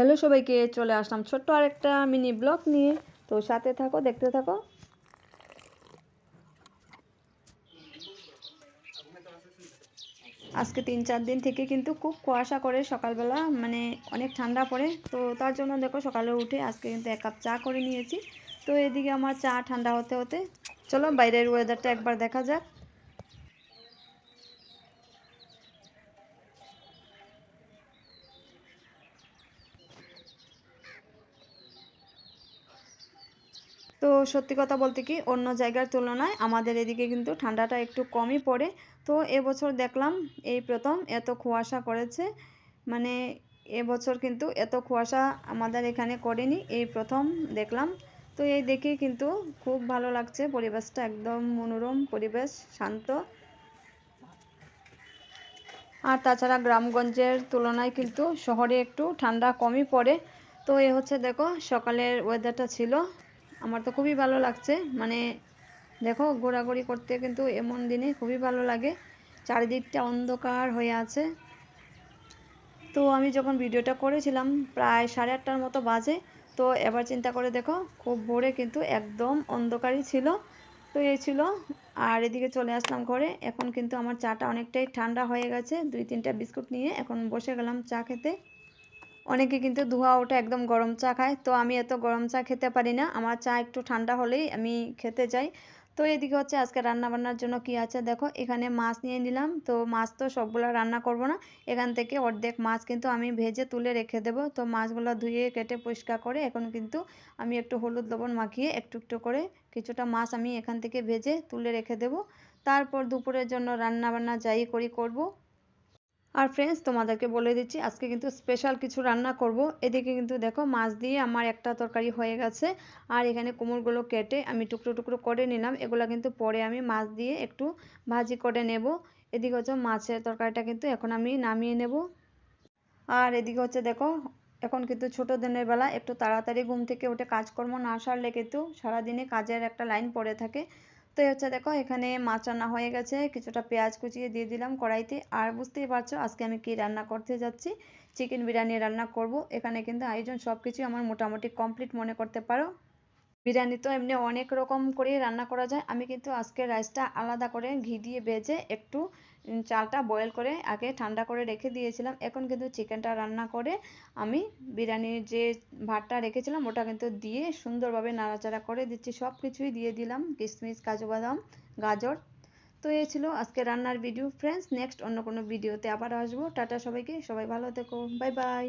Hello সবাইকে, চলে আসলাম ছোট্ট আরেকটা মিনি ব্লগ নিয়ে। তো সাথে থাকো, দেখতে থাকো। আজকে তিন চার দিন থেকে কিন্তু খুব কুয়াশা করে সকালবেলা মানে অনেক ঠান্ডা পড়ে। তো তার জন্য দেখো সকালে উঠে আজকে কিন্তু এক কাপ চা করে নিয়েছি। তো এদিকে আমার চা ঠান্ডা হতে হতে, চলো বাইরের ওয়েদারটা একবার দেখা যাক। তো সত্যি কথা বলতে কি, অন্য জায়গার তুলনায় আমাদের এদিকে কিন্তু ঠান্ডাটা একটু কমই পড়ে। তো এবছর দেখলাম এই প্রথম এত কুয়াশা করেছে মানে এবছর কিন্তু এত কুয়াশা আমাদের এখানে করেনি, এই প্রথম দেখলাম। তো এই দেখে কিন্তু খুব ভালো লাগছে, পরিবেশটা একদম মনোরম, পরিবেশ শান্ত। আর তাছাড়া গ্রামগঞ্জের তুলনায় কিন্তু শহরে একটু ঠান্ডা কমই পড়ে। তো এ হচ্ছে দেখো সকালের ওয়েদারটা ছিল। আমার তো খুবই ভালো লাগছে। মানে দেখো, ঘোরাঘুরি করতে কিন্তু এমন দিনে খুবই ভালো লাগে। চারিদিকটা অন্ধকার হয়ে আছে। তো আমি যখন ভিডিওটা করেছিলাম, প্রায় সাড়ে আটটার মতো বাজে। তো এবার চিন্তা করে দেখো, খুব ভোরে কিন্তু একদম অন্ধকারই ছিল। তো এই ছিল। আর এদিকে চলে আসলাম ঘরে। এখন কিন্তু আমার চাটা অনেকটাই ঠান্ডা হয়ে গেছে। দুই তিনটা বিস্কুট নিয়ে এখন বসে গেলাম চা খেতে। অনেকে কিন্তু ধোয়া ওঠে, একদম গরম চা খায়। তো আমি এত গরম চা খেতে পারি না। আমার চা একটু ঠান্ডা হলেই আমি খেতে যাই। তো এদিকে হচ্ছে আজকে রান্না বান্নার জন্য কি আছে দেখো, এখানে মাছ নিয়ে নিলাম। তো মাছ তো সবগুলো রান্না করব না। এখান থেকে অর্ধেক মাছ কিন্তু আমি ভেজে তুলে রেখে দেব। তো মাছগুলো ধুয়ে, কেটে, পরিষ্কার করে এখন কিন্তু আমি একটু হলুদ লবণ মাখিয়ে একটু একটু করে কিছুটা মাছ আমি এখান থেকে ভেজে তুলে রেখে দেব। তারপর দুপুরের জন্য রান্না বান্না যাই করি করব। আর ফ্রেন্ডস তোমাদেরকে বলে দিচ্ছি, আজকে কিন্তু স্পেশাল কিছু রান্না করব। এদিকে কিন্তু দেখো, মাছ দিয়ে আমার একটা তরকারি হয়ে গেছে। আর এখানে কোমরগুলো কেটে আমি টুকরো টুকরো করে নিলাম। এগুলো কিন্তু পরে আমি মাছ দিয়ে একটু ভাজি করে নেব। এদিকে হচ্ছে মাছের তরকারিটা কিন্তু এখন আমি নামিয়ে নেব। আর এদিকে হচ্ছে দেখো, এখন কিন্তু ছোট দিনের বেলা, একটু তাড়াতাড়ি ঘুম থেকে উঠে কাজকর্ম না সারলে কিন্তু সারাদিনে কাজের একটা লাইন পড়ে থাকে। তো হচ্ছে দেখো, এখানে মাছ রান্না হয়ে গেছে। কিছুটা পেঁয়াজ কুচিয়ে দিয়ে দিলাম কড়াইতে। আর বুঝতেই পারছ, আজকে আমি কি রান্না করতে যাচ্ছি? চিকেন বিরিয়ানি রান্না করব। এখানে কিন্তু আয়োজন সব কিছুই আমার মোটামুটি কমপ্লিট মনে করতে পারো। বিরিয়ানি তো এমনি অনেক রকম করে রান্না করা যায়। আমি কিন্তু আজকে রাইসটা আলাদা করে ঘি দিয়ে ভেজে একটু চালটা বয়েল করে আগে ঠান্ডা করে রেখে দিয়েছিলাম। এখন কিন্তু চিকেনটা রান্না করে আমি বিরিয়ানির যে ভাতটা রেখেছিলাম, ওটা কিন্তু দিয়ে সুন্দরভাবে নাড়াচাড়া করে দিচ্ছি। সব কিছুই দিয়ে দিলাম কিশমিশ কাজু বাদাম, গাজর। তো এই ছিল আজকে রান্নার ভিডিও ফ্রেন্ডস নেক্সট অন্য কোনো ভিডিওতে আবার আসব। টাটা সবাইকে, সবাই ভালো থেকো। Bye bye